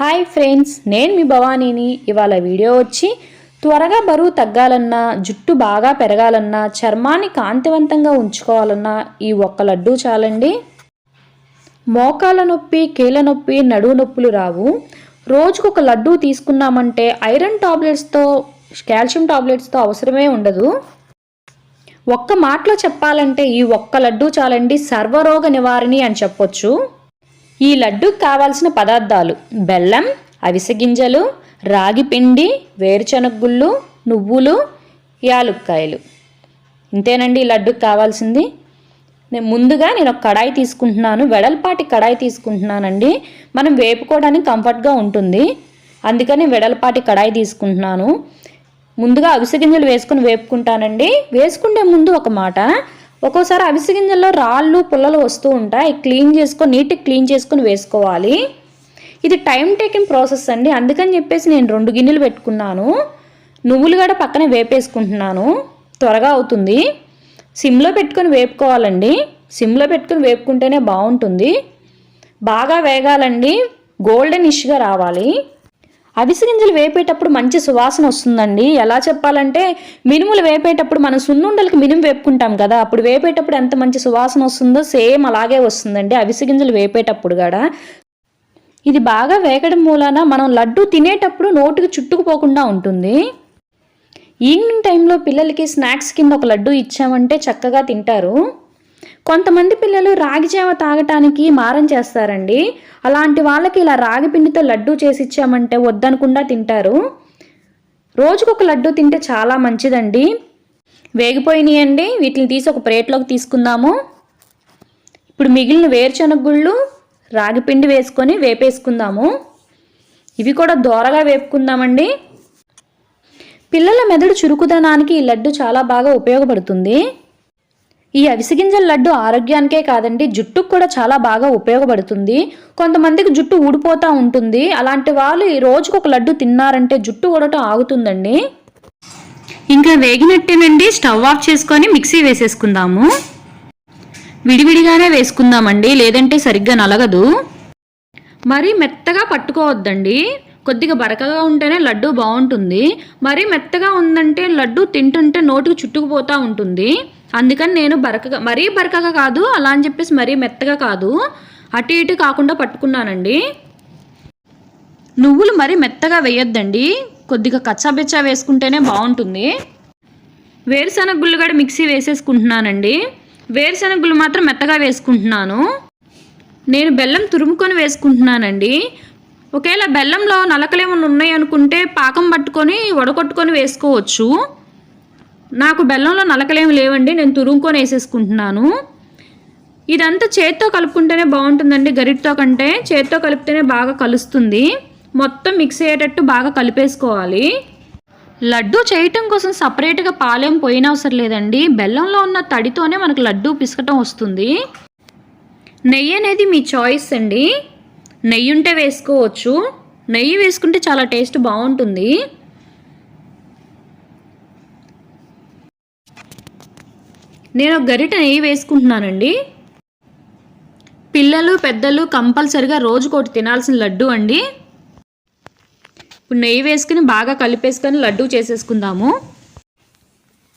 Hi friends నేను మీ భవానీని. ఇవాళ video వచ్చి త్వరగా బరువు తగ్గాలన్నా జుట్టు బాగా పెరగాలన్నా చర్మాన్ని కాంతివంతంగా ఉంచుకోవాలన్నా ఈ ఒక్క లడ్డు చాలండి. మోకాల నొప్పి కీళ్ళ నొప్పి నడువు నొప్పులు రావు. రోజుకు ఒక లడ్డు తీసుకున్నామంటే ఐరన్ టాబ్లెట్స్తో కాల్షియం టాబ్లెట్స్తో అవసరమే ఉండదు. ఒక్క మాటలో చెప్పాలంటే ఈ ఒక్క లడ్డు చాలండి సర్వరోగ నివారణి అని చెప్పొచ్చు. ఈ లడ్డూకి కావాల్సిన పదార్థాలు బెల్లం అవిసె గింజలు రాగి పిండి వేరుశనగ గుళ్ళు నువ్వులు యాలుక్కాయలు. ఇంతేనండి ఈ లడ్డూకి కావాల్సింది. నేను ముందుగా నేను ఒక కడాయి తీసుకుంటున్నాను వెడల్పాటి కడాయి తీసుకుంటున్నానండి. మనం వేపుకోవడానికి కంఫర్ట్గా ఉంటుంది. అందుకని వెడల్పాటి కడాయి తీసుకుంటున్నాను. ముందుగా అవిసె గింజలు వేసుకుని వేపుకుంటానండి. వేసుకుంటే ముందు ఒక మాట ఒక్కోసారి అవిసె గింజల్లో రాళ్ళు పుల్లలు వస్తూ ఉంటాయి. క్లీన్ చేసుకొని నీట్గా క్లీన్ చేసుకొని వేసుకోవాలి. ఇది టైం టేకింగ్ ప్రాసెస్ అండి. అందుకని చెప్పేసి నేను రెండు గిన్నెలు పెట్టుకున్నాను. నువ్వులు కూడా పక్కన వేపేసుకుంటున్నాను. త్వరగా అవుతుంది. సిమ్లో పెట్టుకొని వేపుకోవాలండి. సిమ్లో పెట్టుకొని వేపుకుంటేనే బాగుంటుంది. బాగా వేగాలండి. గోల్డెన్ ఇష్గా రావాలి. అవిసె గింజలు వేపేటప్పుడు మంచి సువాసన వస్తుందండి. ఎలా చెప్పాలంటే మినుములు వేపేటప్పుడు మనం సున్నుండలకి మినుము వేపుకుంటాం కదా అప్పుడు వేపేటప్పుడు ఎంత మంచి సువాసన వస్తుందో సేమ్ అలాగే వస్తుందండి అవిసి గింజలు వేపేటప్పుడు కూడా ఇది బాగా వేగడం మూలాన మనం లడ్డు తినేటప్పుడు నోటికి చుట్టుకుపోకుండా ఉంటుంది. ఈవినింగ్ టైంలో పిల్లలకి స్నాక్స్ కింద ఒక లడ్డు ఇచ్చామంటే చక్కగా తింటారు. కొంతమంది పిల్లలు రాగి జావ తాగటానికి మారం చేస్తారండి. అలాంటి వాళ్ళకి ఇలా రాగి పిండితో లడ్డు చేసి ఇచ్చామంటే వద్దనకుండా తింటారు. రోజుకొక లడ్డు తింటే చాలా మంచిదండి. వేగిపోయినాయండి. వీటిని తీసి ఒక ప్లేట్లోకి తీసుకుందాము. ఇప్పుడు మిగిలిన వేరుశనగ గుళ్ళు రాగి పిండి వేసుకొని వేపేసుకుందాము. ఇవి కూడా దోరగా వేపుకుందామండి. పిల్లల మెదడు చురుకుదనానికి ఈ లడ్డు చాలా బాగా ఉపయోగపడుతుంది. ఈ అవిసెగింజల లడ్డు ఆరోగ్యానికే కాదండి జుట్టుకు కూడా చాలా బాగా ఉపయోగపడుతుంది. కొంతమందికి జుట్టు ఊడిపోతూ ఉంటుంది. అలాంటి వాళ్ళు ఈ రోజుకు ఒక లడ్డు తిన్నారంటే జుట్టు ఊడటం ఆగుతుందండి. ఇంకా వేగినట్టేనండి స్టవ్ ఆఫ్ చేసుకొని మిక్సీ వేసేసుకుందాము. విడివిడిగానే వేసుకుందామండి లేదంటే సరిగ్గా నలగదు. మరీ మెత్తగా పట్టుకోవద్దండి. కొద్దిగా బరకగా ఉంటేనే లడ్డు బాగుంటుంది. మరీ మెత్తగా ఉందంటే లడ్డు తింటుంటే నోటికి చుట్టుకుపోతూ ఉంటుంది. అందుకని నేను బరకగా మరీ బరకగా కాదు అలా అని చెప్పేసి మరీ మెత్తగా కాదు. అటు ఇటు కాకుండా పట్టుకున్నానండి. నువ్వులు మరీ మెత్తగా వేయొద్దండి. కొద్దిగా కచ్చాబెచ్చా వేసుకుంటేనే బాగుంటుంది. వేరుశనగ గుళ్ళు కూడా మిక్సీ వేసేసుకుంటున్నానండి. వేరుశనగ గుళ్ళు మాత్రం మెత్తగా వేసుకుంటున్నాను. నేను బెల్లం తురుముకొని వేసుకుంటున్నానండి. ఒకవేళ బెల్లంలో నలకలేమన్నా ఉన్నాయనుకుంటే పాకం పట్టుకొని వడకొట్టుకొని వేసుకోవచ్చు. నాకు బెల్లంలో నలకలేమి లేవండి నేను తురుముకొని వేసేసుకుంటున్నాను. ఇదంతా చేత్తో కలుపుకుంటేనే బాగుంటుందండి గరిటతో కంటే. చేత్తో కలిపితేనే బాగా కలుస్తుంది. మొత్తం మిక్స్ అయ్యేటట్టు బాగా కలిపేసుకోవాలి. లడ్డు చేయటం కోసం సపరేట్గా పాలేం పోయినవసరం లేదండి. బెల్లంలో ఉన్న తడితోనే మనకు లడ్డు పిసకటం వస్తుంది. నెయ్యి అనేది మీ చాయిస్ అండి. నెయ్యి ఉంటే వేసుకోవచ్చు. నెయ్యి వేసుకుంటే చాలా టేస్ట్ బాగుంటుంది. నేను ఒక గరిట నెయ్యి వేసుకుంటున్నానండి. పిల్లలు పెద్దలు కంపల్సరిగా రోజుకోటి తినాల్సిన లడ్డు అండి. ఇప్పుడు నెయ్యి వేసుకుని బాగా కలిపేసుకొని లడ్డు చేసేసుకుందాము.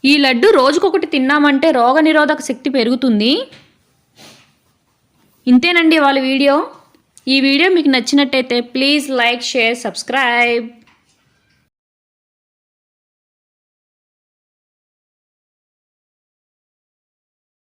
ఈ లడ్డు రోజుకొకటి తిన్నామంటే రోగనిరోధక శక్తి పెరుగుతుంది. ఇంతేనండి వాళ్ళ వీడియో. ఈ వీడియో మీకు నచ్చినట్టయితే ప్లీజ్ లైక్ షేర్ సబ్స్క్రైబ్.